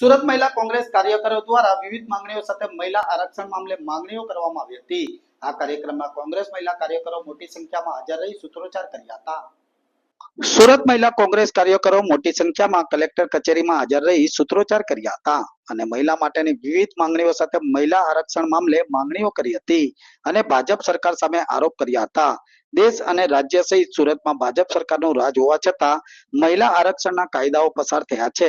સુરત મહિલા કોંગ્રેસ કાર્યકરો દ્વારા વિવિધ માંગણીઓ સાથે મહિલા આરક્ષણ મામલે માંગણીઓ કરવામાં આવી હતી. આ કાર્યક્રમમાં કોંગ્રેસ મહિલા કાર્યકરો મોટી સંખ્યામાં હાજર રહી સૂત્રોચ્ચાર કર્યા હતા. સુરત મહિલા કોંગ્રેસ કાર્યકરો મોટી સંખ્યામાં કલેક્ટર કચેરીમાં હાજર રહી સૂત્રોચ્ચાર કર્યા હતા. અને મહિલા માટેની વિવિધ માંગણીઓ સાથે મહિલા આરક્ષણ મામલે માંગણીઓ કરી હતી અને ભાજપ સરકાર સામે આરોપ કર્યા હતા. દેશ અને રાજ્ય સહિત સુરતમાં ભાજપ સરકારનું રાજ હોવા છતાં મહિલા આરક્ષણના કાયદાઓ પસાર થયા છે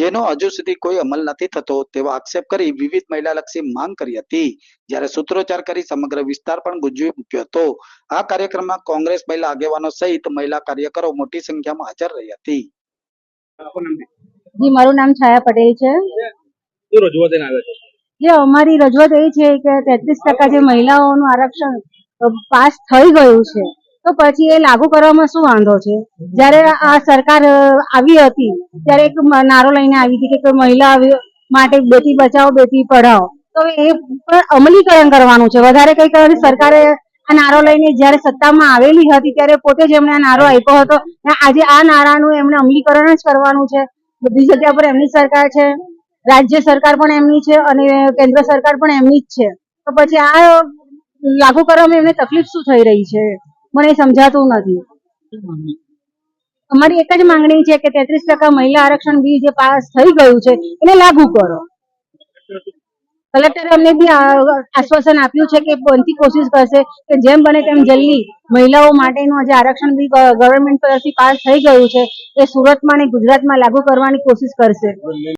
જેનો હજુ સુધી કોઈ અમલ નથી થતો તેવો આક્ષેપ કરી વિવિધ મહિલાલક્ષી માંગ કરી હતી. જ્યારે સૂત્રોચ્ચાર કરી સમગ્ર વિસ્તાર પણ ગુંજવી મૂક્યો હતો. આ કાર્યક્રમમાં કોંગ્રેસ મહિલા આગેવાનો સહિત મહિલા કાર્યકરો મોટી સંખ્યામાં હાજર રહી હતી. જી મારું નામ છાયા પટેલ છે. શું રજૂઆત એને આવે છે? જે અમારી રજૂઆત એ છે કે તેત્રીસ ટકા જે મહિલાઓનું આરક્ષણ પાસ થઈ ગયું છે, તો પછી એ લાગુ કરવામાં શું વાંધો છે? જ્યારે આ સરકાર આવી હતી, ત્યારે એક નારો લઈને આવી હતી કે મહિલા માટે બેટી બચાવો, બેટી પઢાઓ તો એ પણ અમલીકરણ કરવાનું છે. વધારે કઈ કરવાની સરકારે આ નારો લઈને જ્યારે સત્તામાં આવેલી હતી, ત્યારે પોતે જ એમણે આ નારો આપ્યો હતો. આજે આ નારાનું એમણે અમલીકરણ જ કરવાનું છે. બધી જગ્યા પર એમની સરકાર છે. રાજ્ય સરકાર પણ એમની છે અને કેન્દ્ર સરકાર પણ એમની જ છે. તો પછી આ લાગુ કરવામાં એમને તકલીફ શું થઈ રહી છે? મને સમજાતું નથી. અમારી એક જ માંગણી છે કે તેત્રીસ ટકા મહિલા આરક્ષણ બિલ જે પાસ થઈ ગયું છે, એને લાગુ કરો. કલેક્ટરે અમને બી આશ્વાસન આપ્યું છે કે બનતી કોશિશ કરશે કે જેમ બને તેમ જલ્દી મહિલાઓ માટેનું જે આરક્ષણ બિલ ગવર્મેન્ટ તરફથી પાસ થઈ ગયું છે, એ સુરતમાં અને ગુજરાતમાં લાગુ કરવાની કોશિશ કરશે.